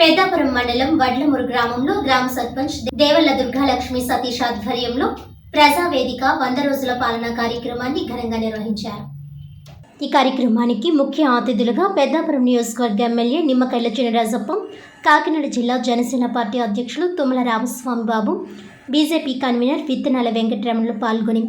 పెద్దాపురం మండలం వడ్లమూరు గ్రామంలో గ్రామ సర్పంచ్ దేవల్ల దుర్గాలక్ష్మి సతీష్ ఆధ్వర్యంలో ప్రజావేదిక వంద రోజుల పాలన కార్యక్రమాన్ని ఘనంగా నిర్వహించారు. ఈ కార్యక్రమానికి ముఖ్య అతిథులుగా పెద్దాపురం నియోజకవర్గ ఎమ్మెల్యే నిమ్మకైల చినరాజప్ప కాకినాడ జిల్లా జనసేన పార్టీ అధ్యక్షులు తుమ్మల రామస్వామి బాబు బీజేపీ కన్వీనర్ విత్తనాల వెంకటరమణులు పాల్గొని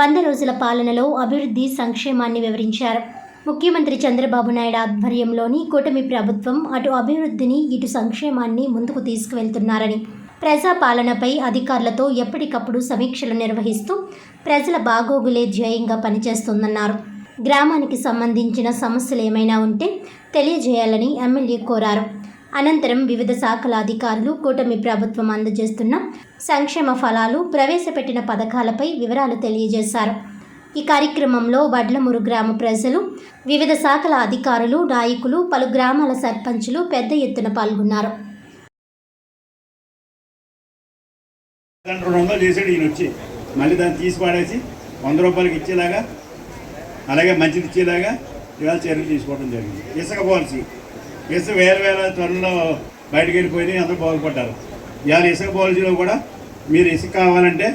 వంద రోజుల పాలనలో అభివృద్ధి సంక్షేమాన్ని వివరించారు. ముఖ్యమంత్రి చంద్రబాబు నాయుడు ఆధ్వర్యంలోని కూటమి ప్రభుత్వం అటు అభివృద్ధిని ఇటు సంక్షేమాన్ని ముందుకు తీసుకువెళ్తున్నారని ప్రజాపాలనపై అధికారులతో ఎప్పటికప్పుడు సమీక్షలు నిర్వహిస్తూ ప్రజల బాగోగులే ధ్యేయంగా పనిచేస్తుందన్నారు. గ్రామానికి సంబంధించిన సమస్యలు ఏమైనా ఉంటే తెలియజేయాలని ఎమ్మెల్యే కోరారు. అనంతరం వివిధ శాఖల అధికారులు కూటమి ప్రభుత్వం అందజేస్తున్న సంక్షేమ ఫలాలు ప్రవేశపెట్టిన పథకాలపై వివరాలు తెలియజేశారు. ఈ కార్యక్రమంలో వడ్లమురు గ్రామ ప్రజలు వివిధ శాఖల అధికారులు నాయకులు పలు గ్రామాల సర్పంచులు పెద్ద ఎత్తున పాల్గొన్నారు. వందలు ఈయన వచ్చి. మళ్ళీ దాన్ని తీసి పాడేసి వంద రూపాయలకి ఇచ్చేలాగా అలాగే మంచిది ఇచ్చేలాగా ఇవాళ చర్యలు తీసుకోవడం జరిగింది. ఇసుక పాలసీ. ఇసుక వేల వేల త్వరలో బయటకు వెళ్ళిపోయి అందరూ బాగుపడ్డారు. ఇవాళ ఇసుక పాలసీలో కూడా మీరు ఇసుక కావాలంటే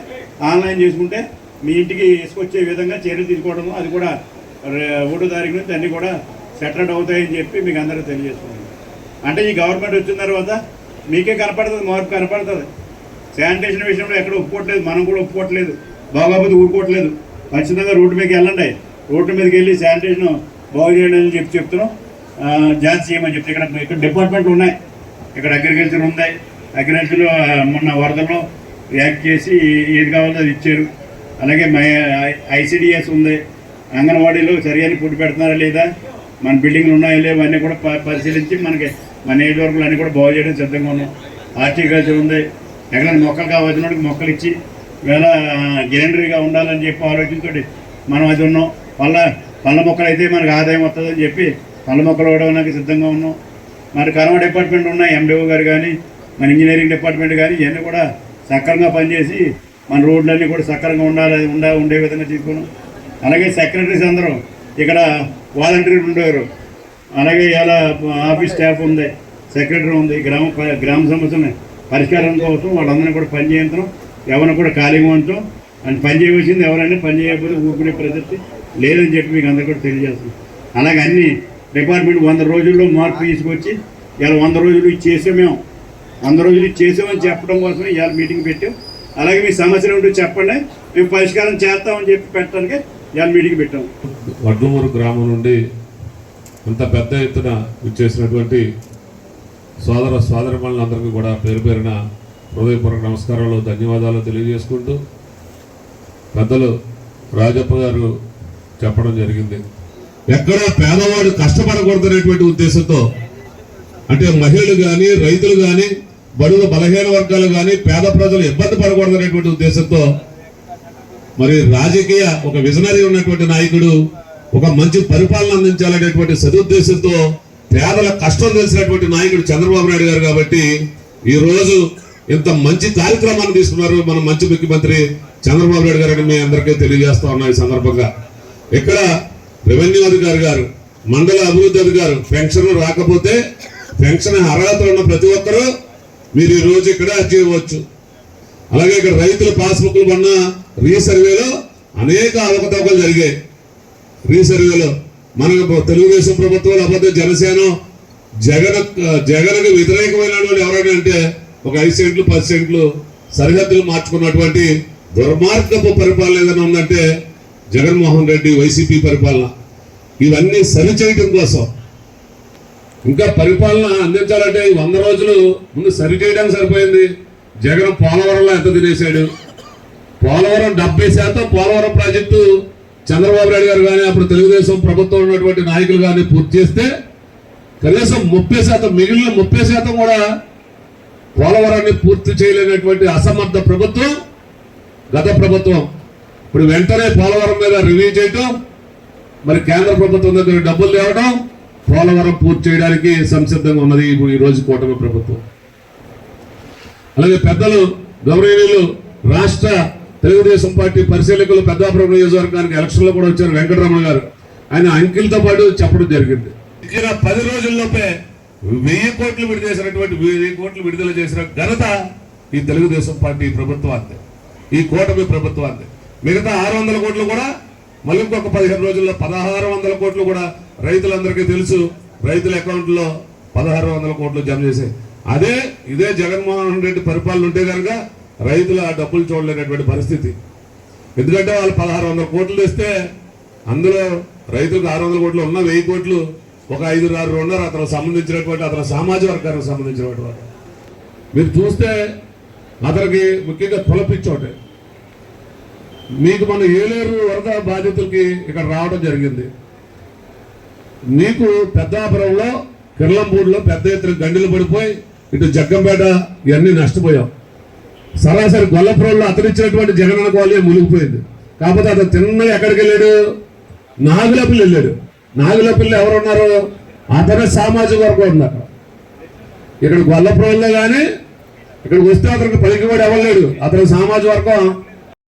ఆన్లైన్ చేసుకుంటే మీ ఇంటికి వేసుకొచ్చే విధంగా చర్యలు తీసుకోవడం అది కూడా రే- ఒకటో తారీఖు నుంచి అన్నీ కూడా సెటర్డ్ అవుతాయని చెప్పి మీకు అందరూ తెలియజేస్తున్నాను. అంటే ఈ గవర్నమెంట్ వచ్చిన తర్వాత మీకే కనపడుతుంది మార్పు కనపడుతుంది. శానిటేషన్ విషయంలో ఎక్కడ ఒప్పుకోవట్లేదు మనం కూడా ఒప్పుకోవట్లేదు బాగోపోతే ఊరుకోవట్లేదు. ఖచ్చితంగా రోడ్డు మీదకి వెళ్ళండి. రోడ్డు మీదకి వెళ్ళి శానిటేషన్ బాగు చేయండి అని చెప్పి చెప్తున్నాం. ఆ, జాగ్రత్త చేయమని చెప్తే ఇక్కడ ఇక్కడ డిపార్ట్మెంట్లు ఉన్నాయి. ఇక్కడ అగ్రికల్చర్ ఉంది. అగ్రికల్చర్లో మొన్న వరదల్లో యాక్ట్ చేసి ఏది కావాలో అది ఇచ్చారు. అలాగే మై ఐసిడిఎస్ ఉంది. అంగన్వాడీలో సరైన పుట్టి పెడుతున్నారా లేదా? మన బిల్డింగ్లు ఉన్నాయా లేవు అన్నీ కూడా ప- పరిశీలించి మనకి మన నియోజకవర్గాలు అన్నీ కూడా బాగు చేయడం సిద్ధంగా ఉన్నాం. హార్టికల్చర్ ఉంది. ఎక్కడైనా మొక్కలు కావాల్సిన వాడికి మొక్కలు ఇచ్చి వేళ గ్రీనరీగా ఉండాలని చెప్పి ఆలోచనతో మనం అది ఉన్నాం. పళ్ళ పళ్ళ మొక్కలు అయితే మనకు ఆదాయం వస్తుందని చెప్పి పళ్ళ మొక్కలు ఇవ్వడానికి సిద్ధంగా ఉన్నాం. మరి కర్మ డిపార్ట్మెంట్ ఉన్నాయి. ఎండిఓ గారు కానీ మన ఇంజనీరింగ్ డిపార్ట్మెంట్ కానీ ఇవన్నీ కూడా సక్రమంగా పనిచేసి మన రోడ్లన్నీ కూడా సక్రమంగా ఉండాలి ఉండా ఉండే విధంగా చేసుకున్నాం అలాగే సెక్రటరీస్ అందరం ఇక్కడ వాలంటీర్లు ఉండేవారు. అలాగే ఇలా ఆఫీస్ స్టాఫ్ ఉంది సెక్రటరీ ఉంది గ్రామ ప- గ్రామ సమస్యలు పరిష్కారం కోసం వాళ్ళందరినీ కూడా పని చేయించడం ఎవరిని కూడా ఖాళీగా ఉంచడం. అండ్ పని చేయవలసింది ఎవరైనా పని చేయకపోతే ఊరుకునే ప్రసక్తి లేదని చెప్పి మీకు అందరికీ కూడా తెలియజేస్తున్నాం. అలాగే అన్ని డిపార్ట్మెంట్ వంద రోజుల్లో మార్పు తీసుకొచ్చి ఇలా వంద రోజులు ఇది చేసాం మేము. వంద రోజులు ఇది చేసామని చెప్పడం కోసం ఇవాళ మీటింగ్ పెట్టాం. అలాగే మీ సమస్యలు ఉంటే చెప్పండి. మేము పరిష్కారం చేస్తామని చెప్పి పెట్టడానికి జన్ మీటింగ్ పెట్టాం. వడ్లమూరు గ్రామం నుండి ఇంత పెద్ద ఎత్తున విచ్చేసినటువంటి సోదర సోదరిమణులందరికీ కూడా పేరు పేరున హృదయపూర్వక నమస్కారాలు ధన్యవాదాలు తెలియజేసుకుంటూ పెద్దలు రాజప్ప గారు చెప్పడం జరిగింది. ఎక్కడ పేదవాడు కష్టపడకూడదనేటువంటి ఉద్దేశంతో అంటే మహిళలు కానీ రైతులు కానీ బడుగు బలహీన వర్గాలు కానీ పేద ప్రజలు ఇబ్బంది పడకూడదనేటువంటి ఉద్దేశంతో మరి రాజకీయ ఒక విజనరీ ఉన్నటువంటి నాయకుడు ఒక మంచి పరిపాలన అందించాలనేటువంటి సదుద్దేశంతో పేదల కష్టం తెలిసినటువంటి నాయకుడు చంద్రబాబు నాయుడు గారు కాబట్టి ఈ రోజు ఇంత మంచి కార్యక్రమాన్ని తీసుకున్నారు మన మంచి ముఖ్యమంత్రి చంద్రబాబు నాయుడు గారు మీ అందరికీ తెలియజేస్తా ఉన్నా ఈ సందర్భంగా. ఇక్కడ రెవెన్యూ అధికారి గారు మండల అభివృద్ధి అధికారు పెన్షన్ రాకపోతే పెన్షన్ అర్హత ఉన్న ప్రతి ఒక్కరూ మీరు ఈ రోజు ఇక్కడ చేయవచ్చు అలాగే ఇక్కడ రైతుల పాస్బుక్లు మొన్న రీసర్వేలో అనేక అవకతవకలు జరిగాయి. రీసర్వేలో మనకు తెలుగుదేశం ప్రభుత్వం లేకపోతే జనసేన జగన్ జగన్కి వ్యతిరేకమైన వాళ్ళు ఎవరైనా అంటే ఒక ఐదు సెంట్లు పది సెంట్లు సరిహద్దులు మార్చుకున్నటువంటి దుర్మార్గపు పరిపాలన ఏదైనా ఉందంటే జగన్మోహన్ రెడ్డి వైసీపీ పరిపాలన. ఇవన్నీ సరిచేయటం కోసం ఇంకా పరిపాలన అందించాలంటే ఈ వంద రోజులు ముందు సరి చేయడానికి సరిపోయింది. జగన్ పోలవరంలో ఎంత తినేశాడు? పోలవరం డెబ్బై శాతం పోలవరం ప్రాజెక్టు చంద్రబాబు నాయుడు గారు కానీ అప్పుడు తెలుగుదేశం ప్రభుత్వం ఉన్నటువంటి నాయకులు కానీ పూర్తి చేస్తే కనీసం ముప్పై శాతం మిగిలిన ముప్పై శాతం కూడా పోలవరాన్ని పూర్తి చేయలేనటువంటి అసమర్థ ప్రభుత్వం గత ప్రభుత్వం. ఇప్పుడు వెంటనే పోలవరం మీద రివ్యూ చేయటం మరి కేంద్ర ప్రభుత్వం దగ్గర డబ్బులు తేవడం పోలవరం పూర్తి చేయడానికి సంసిద్ధంగా ఉన్నది ఇప్పుడు ఈ రోజు కూటమి ప్రభుత్వం. అలాగే పెద్దలు గౌరవనీయులు రాష్ట్ర తెలుగుదేశం పార్టీ పరిశీలకులు పెద్దాపురం నియోజకవర్గానికి ఎలక్షన్లో కూడా వచ్చారు వెంకటరమణ గారు. ఆయన అంకిల్తో పాటు చెప్పడం జరిగింది. ఇచ్చిన పది రోజుల్లోపే వెయ్యి కోట్లు విడుదల చేసినటువంటి వెయ్యి కోట్లు విడుదల చేసిన ఘనత ఈ తెలుగుదేశం పార్టీ ప్రభుత్వాన్ని ఈ కూటమి ప్రభుత్వాన్ని మిగతా ఆరు వందల కోట్లు కూడా మళ్ళీ ఇంకొక పదిహేను రోజుల్లో పదహారు వందల కోట్లు కూడా రైతులందరికీ తెలుసు. రైతుల అకౌంట్లో పదహారు వందల కోట్లు జమ చేసే. అదే ఇదే జగన్మోహన్ రెడ్డి పరిపాలన ఉంటే కనుక రైతులు ఆ డబ్బులు చూడలేనటువంటి పరిస్థితి. ఎందుకంటే వాళ్ళు పదహారు వందల కోట్లు తెస్తే అందులో రైతులకు ఆరు వందల కోట్లు ఉన్న వెయ్యి కోట్లు ఒక ఐదు ఆరు ఉన్నారు అతను సంబంధించినటువంటి అతని సామాజిక వర్గానికి సంబంధించినటువంటి వారు మీరు చూస్తే అతనికి ముఖ్యంగా కులపిచ్చోటే మీకు మన ఏలేరు వరద బాధితులకి ఇక్కడ రావడం జరిగింది. మీకు పెద్దాపురంలో కిర్లంపూడిలో పెద్ద ఎత్తున గండిలు పడిపోయి ఇటు జగ్గంపేట ఇవన్నీ నష్టపోయాం. సరాసరి గొల్లపురంలో అతనిచ్చినటువంటి జగనన్న కోలే మునిగిపోయింది. కాకపోతే అతను తిన్నగా ఎక్కడికి వెళ్ళాడు? నాగులపల్లి వెళ్ళాడు. నాగులపల్లి ఎవరు ఉన్నారు? అతనే సామాజిక వర్గం ఉంది అక్కడ ఇక్కడ గొల్లపురంలో కానీ ఇక్కడికి వస్తే అతనికి పలికి ఎవరు లేడు? అతని సామాజిక వర్గం.